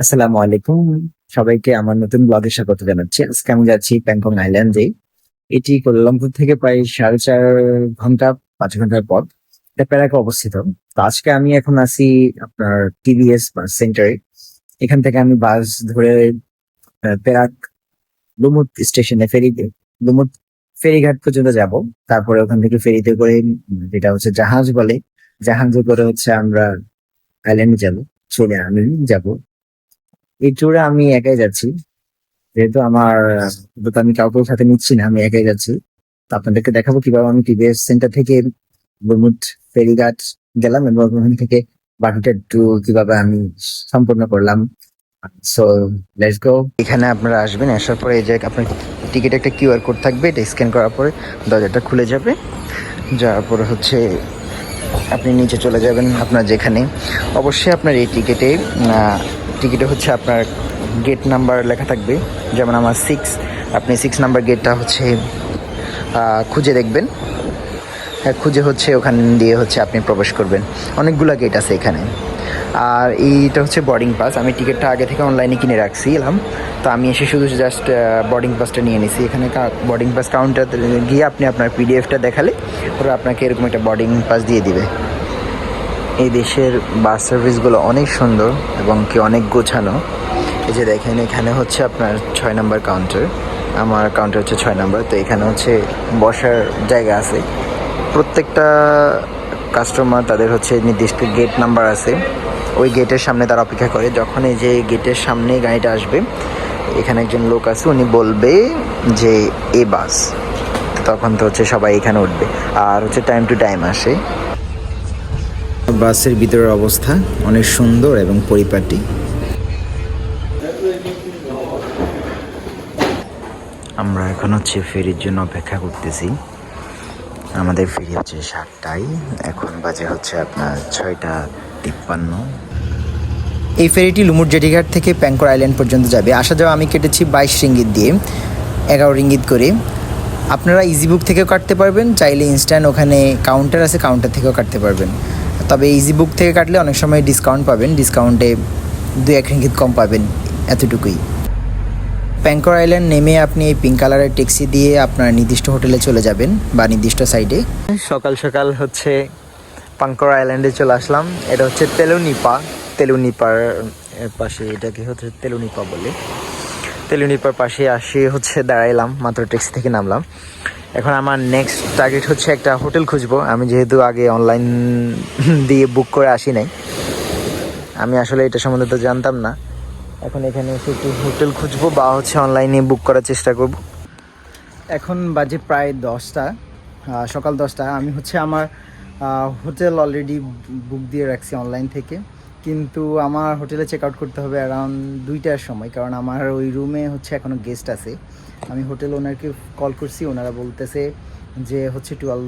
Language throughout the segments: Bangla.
আসসালামু আলাইকুম। সবাইকে আমার নতুন ব্লগে স্বাগত জানাচ্ছি। আজকে আমি যাচ্ছি প্যাংকং আইল্যান্ডে। এটি কোলালামপুর থেকে প্রায় সাড়ে চার ঘণ্টা, পাঁচ ঘণ্টার পথ। এটা প্যারাকে অবস্থিত। তো আজকে আমি এখন আছি আপনার টিভিএস বাস সেন্টারে। এখান থেকে আমি বাস ধরে প্যারাক লুমুট স্টেশনে ফেরিতে লুমুট ফেরিঘাট পর্যন্ত যাব। তারপরে ওখান থেকে ফেরিতে করে, যেটা হচ্ছে জাহাজ বলে। জাহাজে করে হচ্ছে আমরা আইল্যান্ডে যাব চলে আমি যাব। এই ট্যুরে আমি একাই যাচ্ছি। যেহেতু আমার আমি কাউকে সাথে নিচ্ছি না, আমি একাই যাচ্ছি। তো আপনাদেরকে দেখাবো কীভাবে আমি টিভিএস সেন্টার থেকে বরমুট ফেরিঘাট গেলাম এবং ওখান থেকে বাকিটা ট্যুর কীভাবে আমি সম্পূর্ণ করলাম। সো লেটস গো এখানে আপনারা আসবেন, আসার পরে এই যে আপনার টিকিটে একটা কিউআর কোড থাকবে, এটা স্ক্যান করার পরে দরজাটা খুলে যাবে। যাওয়ার পরে হচ্ছে আপনি নিচে চলে যাবেন আপনার যেখানে। অবশ্যই আপনার এই টিকিটে টিকিটে হচ্ছে আপনার গেট নাম্বার লেখা থাকবে। যেমন আমার সিক্স আপনি সিক্স নাম্বার গেটটা হচ্ছে খুঁজে দেখবেন। হ্যাঁ খুঁজে হচ্ছে, ওখান দিয়ে হচ্ছে আপনি প্রবেশ করবেন। অনেকগুলো গেট আছে এখানে। আর এইটা হচ্ছে বোর্ডিং পাস আমি টিকিটটা আগে থেকে অনলাইনে কিনে রাখছিলাম তো আমি এসে শুধু জাস্ট বোর্ডিং পাসটা নিয়ে নিছি। এখানে বোর্ডিং পাস কাউন্টার গিয়ে আপনি আপনার পিডিএফটা দেখালে, ওরা আপনাকে এরকম একটা বোর্ডিং পাস দিয়ে দিবে। এই দেশের বাস সার্ভিসগুলো অনেক সুন্দর এবং কি অনেক গোছানো। এই যে দেখেন, এখানে হচ্ছে আপনার ছয় নম্বর কাউন্টার আমার কাউন্টার হচ্ছে ছয় নম্বর, তো এখানে হচ্ছে বসার জায়গা আছে। প্রত্যেকটা কাস্টমার তাদের হচ্ছে নির্দিষ্ট গেট নাম্বার আছে। ওই গেটের সামনে তারা অপেক্ষা করে। যখন এই যে গেটের সামনে গাড়িটা আসবে, এখানে একজন লোক আছে, উনি বলবে যে, এ বাস। তখন তো হচ্ছে সবাই এখানে উঠবে। আর হচ্ছে টাইম টু টাইম আসে। বাসের ভিতরের অবস্থা অনেক সুন্দর এবং পরিপাটি। আমরা এখন হচ্ছে ফেরির জন্য অপেক্ষা করতেছি। আমাদের ফেরি হচ্ছে সাতটায়, এখন বাজে হচ্ছে আপনার ছয়টা তিপ্পান্ন। এই ফেরিটি লুমুর জেটিঘাট থেকে প্যাংকর আইল্যান্ড পর্যন্ত যাবে। আসা যাওয়া আমি কেটেছি বাইশ রিঙ্গিত দিয়ে, এগারো রিঙ্গিত করে। আপনারা ইজি বুক থেকেও কাটতে পারবেন, চাইলে ইনস্ট্যান্ট ওখানে কাউন্টার আছে কাউন্টার থেকেও কাটতে পারবেন। তবে ইজি বুক থেকে কাটলে অনেক সময় ডিসকাউন্ট পাবেন ডিসকাউন্টে দু এক রিঙ্গিত কম পাবেন এতটুকুই। প্যাংকর আইল্যান্ড নেমে আপনি এই পিঙ্ক কালারের ট্যাক্সি দিয়ে আপনার নির্দিষ্ট হোটেলে চলে যাবেন বা নির্দিষ্ট সাইডে সকাল সকাল হচ্ছে পাঙ্কর আইল্যান্ডে চলে আসলাম। এটা হচ্ছে তেলুনিপা তেলুনিপার পাশে, এটাকে হচ্ছে তেলুনিপা বলে। তেলুনিপার পাশে আসে হচ্ছে দাঁড়াইলাম, মাত্র ট্যাক্সি থেকে নামলাম। এখন আমার নেক্সট টার্গেট হচ্ছে একটা হোটেল খুঁজবো। আমি যেহেতু আগে অনলাইন দিয়ে বুক করে আসি নাই। আমি আসলে এটা সম্বন্ধে তো জানতাম না। এখন এখানে এসে একটু হোটেল খুঁজবো বা হচ্ছে অনলাইনে বুক করার চেষ্টা করব। এখন বাজে প্রায় দশটা সকাল দশটা। আমি হচ্ছে আমার হোটেল অলরেডি বুক দিয়ে রাখছি অনলাইন থেকে। কিন্তু আমার হোটেলে চেক আউট করতে হবে অ্যারাউন্ড দুইটার সময়। কারণ আমার ওই রুমে হচ্ছে এখনও গেস্ট আছে। আমি হোটেল ওনারকে কল করছি, ওনারা বলতেছে যে হচ্ছে টুয়েলভ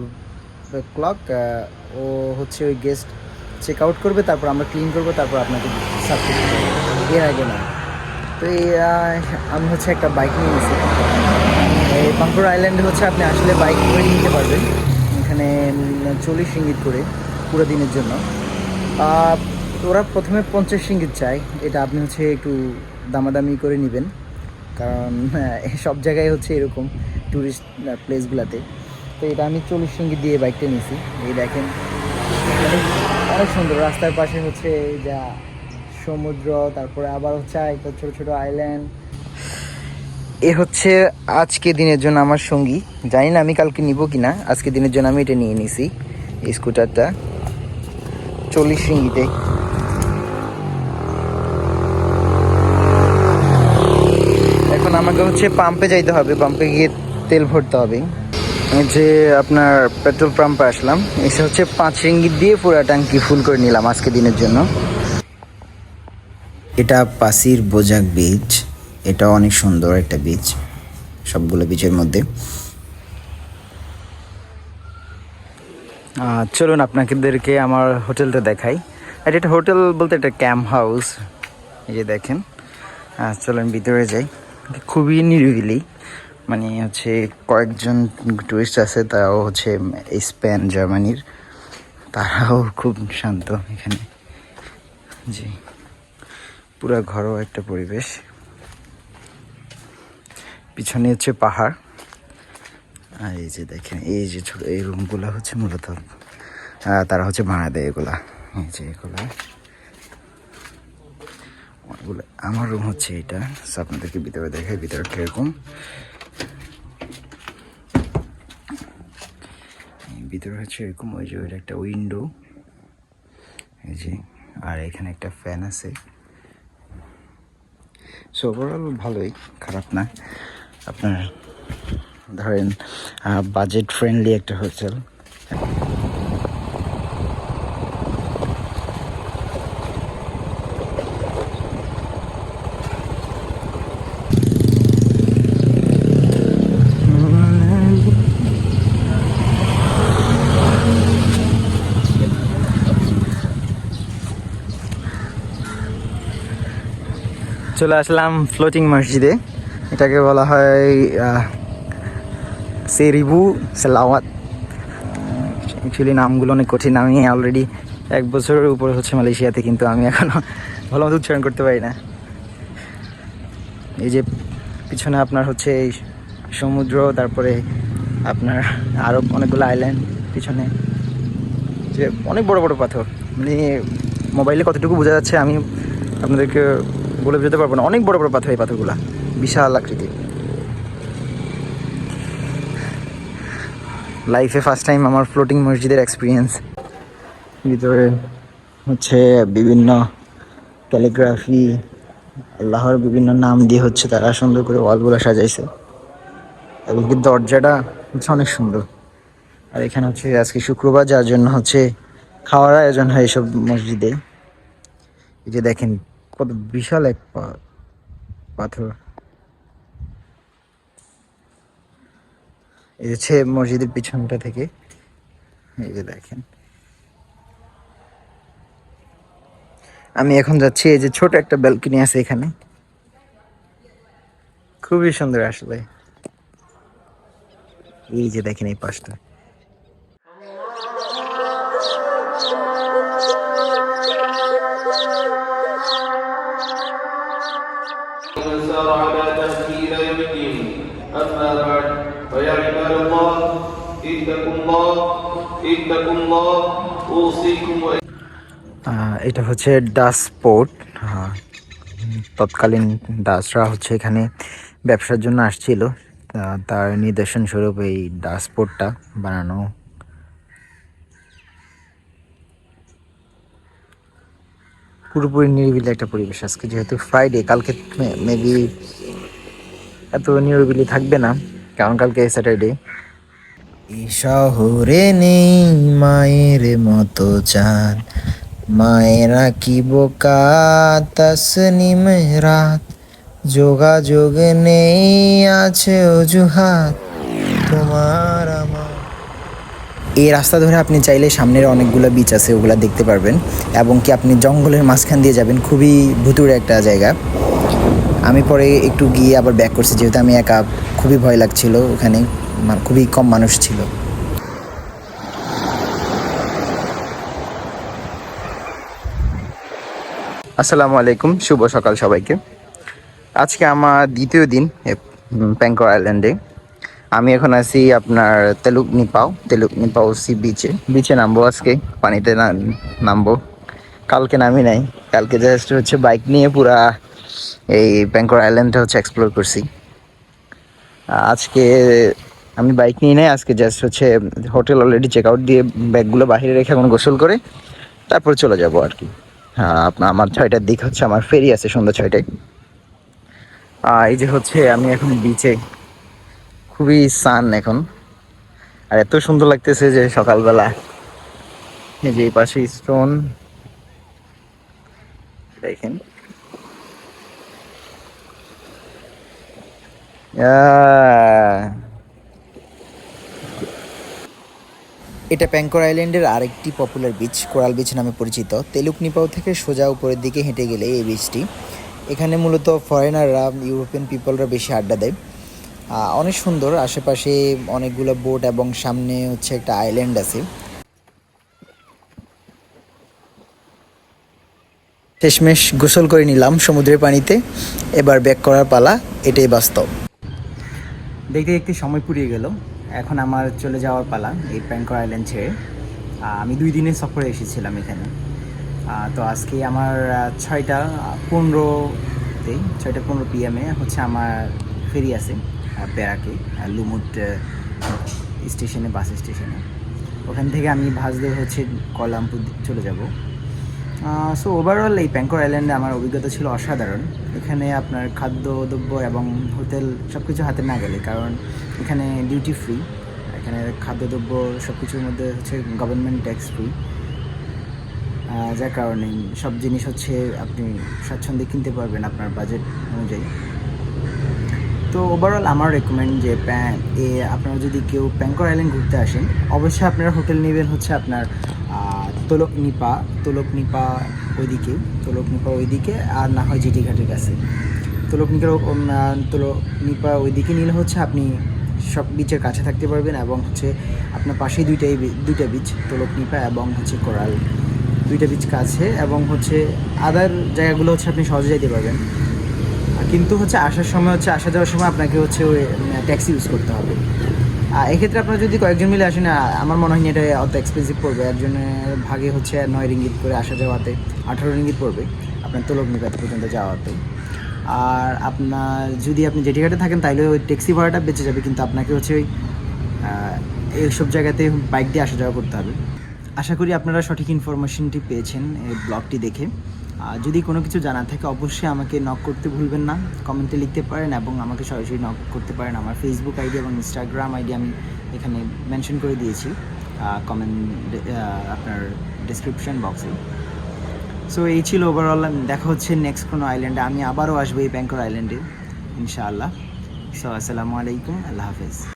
ক্লক ও হচ্ছে ওই গেস্ট চেক আউট করবে, তারপর আমরা ক্লিন করব, তারপর আপনাকে সাবমিট এর আগে না। তো এই আমি হচ্ছে একটা বাইক নিয়ে নিয়েছি এই পাম্পুর আইল্যান্ডে হচ্ছে আপনি আসলে বাইক করে নিতে পারবেন। এখানে চল্লিশ ইঙ্গিত করে পুরো দিনের জন্য। ওরা প্রথমে পঞ্চাশ ইঙ্গিত চায়। এটা আপনি হচ্ছে একটু দামাদামি করে নেবেন। কারণ সব জায়গায় হচ্ছে এরকম ট্যুরিস্ট প্লেসগুলোতে তো এটা আমি চল্লিশ ইঙ্গিত দিয়ে বাইকটা নিয়েছি এই দেখেন অনেক অনেক সুন্দর। রাস্তার পাশে হচ্ছে যা সমুদ্র, তারপরে আবার হচ্ছে একটা ছোট ছোট আইল্যান্ড এ হচ্ছে আজকে দিনের জন্য আমার সঙ্গী। জানি না আমি কালকে নিব কি না আজকে দিনের জন্য আমি এটা নিয়ে নিছি স্কুটারটা চল্লিশ রিঙ্গিতে এখন আমাকে হচ্ছে পাম্পে যাইতে হবে পাম্পে গিয়ে তেল ভরতে হবে। আমি যে আপনার পেট্রোল পাম্পে আসলাম এসে হচ্ছে পাঁচ রিঙ্গিত দিয়ে পুরো ট্যাঙ্কি ফুল করে নিলাম আজকে দিনের জন্য। এটা পাসির বোজাক বিচ এটা অনেক সুন্দর একটা বিচ সবগুলো বিচের মধ্যে। চলুন আপনাদেরকে আমার হোটেলটা দেখাই। এটা একটা হোটেল বলতে একটা ক্যাম্প হাউস এই যে দেখেন। চলুন ভিতরে যাই। খুবই নিরিবিলি। মানে হচ্ছে কয়েকজন টুরিস্ট আছে, তারাও হচ্ছে স্পেন, জার্মানির। তারাও খুব শান্ত এখানে। জি। পুরো ঘরোয়া একটা পরিবেশ। পিছনে হচ্ছে পাহাড়। আর এই যে দেখেন, এই যে ছোট, এই রুমগুলো হচ্ছে মূলত তারা হচ্ছে ভাড়া দেয় এগুলা। এই যে এগুলা। অনেকগুলো আমার রুম হচ্ছে এটা। আপনাদেরকে ভিতরে দেখাই, ভিতরে কীরকম। ভিতরে হচ্ছে এরকম, ওই যে একটা উইন্ডো এই যে, আর এখানে একটা ফ্যান আছে। সো ওভারঅল ভালোই, খারাপ না। আপনার, ধরেন বাজেট ফ্রেন্ডলি একটা হোটেল চলে আসলাম ফ্লোটিং মসজিদে। এটাকে বলা হয় সেরিবু সেলাওয়াত। অ্যাকচুয়ালি নামগুলো অনেক কঠিন। আমি অলরেডি এক বছরের উপরে হচ্ছে মালয়েশিয়াতে, কিন্তু আমি এখনও ভালো মতো উচ্চারণ করতে পারি না। এই যে পিছনে আপনার হচ্ছে এই সমুদ্র, তারপরে আপনার আরও অনেকগুলো আইল্যান্ড পিছনে। যে অনেক বড় বড় পাথর। মানে মোবাইলে কতটুকু বোঝা যাচ্ছে, আমি আপনাদেরকে বলে বোঝাতে পারব না। অনেক বড় বড় পাথর এই পাথরগুলো। বিশাল আকৃতির। লাইফে ফার্স্ট টাইম আমার ফ্লোটিং মসজিদের এক্সপিরিয়েন্স ভিতরে হচ্ছে বিভিন্ন ক্যালিগ্রাফি আল্লাহর বিভিন্ন নাম দিয়ে হচ্ছে তারা সুন্দর করে ওয়ালগুলো সাজাইছে। এবং কি দরজাটা হচ্ছে অনেক সুন্দর। আর এখানে হচ্ছে আজকে শুক্রবার, যার জন্য হচ্ছে খাওয়ার আয়োজন হয় এইসব মসজিদে। এই যে দেখেন কত বিশাল এক পাথর। এই মসজিদের পিছনটা থেকে, এই যে দেখেন। আমি এখন যাচ্ছি, এই যে ছোট একটা ব্যালকনি আছে এখানে। খুবই সুন্দর আসলে। এই যে দেখেন এই পাশটা। اما بعد فيا عباد الله اتقوا الله اتقوا الله اوصيكم و আহ, এটা হচ্ছে ডাস পোর্ট তৎকালীন দাসরা হচ্ছে এখানে ব্যবসার জন্য আসছিল তা- তার নিদর্শন স্বরূপ এই ডাস পোর্টটা বানানো পুরোপুরি নিরিবিলি একটা পরিবেশ আজকে যেহেতু ফ্রাইডে কালকে মেবি এত নিরিবিলি থাকবে না। কারণ কালকে স্যাটারডে এই শহরে নেই মায়ের মতো চাঁদ। মায়েরা কি বোকা তসনিম রাত। যোগাযোগ নেই আছে অজুহাত। তোমার আমার। এই রাস্তা ধরে আপনি চাইলে সামনের অনেকগুলো বিচ আছে ওগুলা দেখতে পারবেন। এবং কি আপনি জঙ্গলের মাঝখান দিয়ে যাবেন খুবই ভুতুরে একটা জায়গা। আমি পরে একটু গিয়ে আবার ব্যাক করছি, যেহেতু আমি একা খুবই ভয় লাগছিল ওখানে খুবই কম মানুষ ছিল। আসসালামু আলাইকুম, শুভ সকাল সবাইকে। আজকে আমার দ্বিতীয় দিন প্যাংকর আইল্যান্ডে আমি এখন আছি আপনার তেলুক নিপাও তেলুক নিপাও সি বিচে বিচে নামবো আজকে, পানিতে নামবো। কালকে নামি নাই, কালকে জাস্ট হচ্ছে বাইক নিয়ে পুরা এই প্যাংকর আইল্যান্ডটা হচ্ছে এক্সপ্লোর করছি। আজকে আমি বাইক নিয়ে নেই, আজকে জাস্ট হচ্ছে হোটেল অলরেডি চেক আউট দিয়ে ব্যাগগুলো বাইরে রেখে এখন গোসল করে, তারপর চলে যাব আর কি। হ্যাঁ আপনার আমার ছয়টার দিক হচ্ছে, আমার ফেরি আছে সন্ধ্যা ছয়টায়। এই যে হচ্ছে আমি এখন বিচে খুবই সান এখন। আর এত সুন্দর লাগতেছে যে সকালবেলা। এই যে পাশে স্টোন দেখেন। এটা প্যাংকর আইল্যান্ডের আরেকটি পপুলার বিচ, কোরাল বিচ নামে পরিচিত। তেলুকনিপাও থেকে সোজা উপরের দিকে হেঁটে গেলে এই বিচটি এখানে মূলত ফরেনাররা ইউরোপিয়ান পিপলরা বেশি আড্ডা দেয়। অনেক সুন্দর, আশেপাশে অনেকগুলো বোট এবং সামনে হচ্ছে একটা আইল্যান্ড আছে। শেষমেশ গোসল করে নিলাম সমুদ্রের পানিতে। এবার ব্যাক করার পালা, এটাই বাস্তব। দেখতে দেখতে সময় পুরিয়ে গেল। এখন আমার চলে যাওয়ার পালা এই প্যাঙ্কর আইল্যান্ড ছেড়ে। আমি দুই দিনের সফরে এসেছিলাম এখানে। তো আজকে আমার ছয়টা পনেরোতে, ছয়টা পনেরো পিএমে হচ্ছে আমার ফেরি আছে প্যারাকে লুমুট স্টেশনে, বাস স্টেশনে। ওখান থেকে আমি ভাসদের হচ্ছে কলামপুর চলে যাব। সো ওভারঅল এই প্যাঙ্কর আইল্যান্ডে আমার অভিজ্ঞতা ছিল অসাধারণ। এখানে আপনার খাদ্যদ্রব্য এবং হোটেল সব কিছু হাতে না গেলে, কারণ এখানে ডিউটি ফ্রি এখানে খাদ্যদ্রব্য সব কিছুর মধ্যে হচ্ছে গভর্নমেন্ট ট্যাক্স ফ্রি যার কারণে সব জিনিস হচ্ছে আপনি স্বাচ্ছন্দ্যে কিনতে পারবেন আপনার বাজেট অনুযায়ী। তো ওভারঅল আমার রেকমেন্ড যে এ আপনারা যদি কেউ প্যাঙ্কর আইল্যান্ড ঘুরতে আসেন, অবশ্যই আপনারা হোটেল নেবেন হচ্ছে আপনার তোলক নিপা তোলক নিপা ওইদিকে, তোলক নিপা ওইদিকে আর না হয় জিটি ঘাটের কাছে। তোলক নিপার তোলক নিপা ওইদিকে নিলে হচ্ছে আপনি সব বিচের কাছে থাকতে পারবেন এবং হচ্ছে আপনার পাশেই দুইটাই দুইটা বিচ তোলক নিপা এবং হচ্ছে কোরাল। দুইটা বিচ কাছে এবং হচ্ছে আদার জায়গাগুলো হচ্ছে আপনি সহজে যেতে পারবেন। কিন্তু হচ্ছে আসার সময় হচ্ছে আসা যাওয়ার সময় আপনাকে হচ্ছে ওই ট্যাক্সি ইউজ করতে হবে। এক্ষেত্রে আপনারা যদি কয়েকজন মিলে আসেন আমার মনে হয় না এটা অত এক্সপেন্সিভ পড়বে। একজনের ভাগে হচ্ছে নয় রিঙ্গিত করে আসা যাওয়াতে আঠারো রিঙ্গিত পড়বে আপনার তোলক নিকাত পর্যন্ত যাওয়াতে। আর আপনার যদি আপনি জেটিঘাটে থাকেন তাহলে ওই ট্যাক্সি ভাড়াটা বেঁচে যাবে, কিন্তু আপনাকে হচ্ছে ওই এইসব জায়গাতে বাইক দিয়ে আসা যাওয়া করতে হবে। আশা করি আপনারা সঠিক ইনফরমেশনটি পেয়েছেন এই ব্লগটি দেখে। যদি কোনো কিছু জানা থাকে, অবশ্যই আমাকে নক করতে ভুলবেন না। কমেন্টে লিখতে পারেন এবং আমাকে সরাসরি নক করতে পারেন। আমার ফেসবুক আইডি এবং ইনস্টাগ্রাম আইডি আমি এখানে মেনশন করে দিয়েছি। কমেন্ট আপনার ডিসক্রিপশন বক্সে সো এই ছিল ওভারঅল দেখা হচ্ছে নেক্সট কোনো আইল্যান্ডে আমি আবারও আসব এই ব্যাঙ্কর আইল্যান্ডে ইনশাআল্লাহ। সো আসসালামু আলাইকুম, আল্লাহ হাফেজ।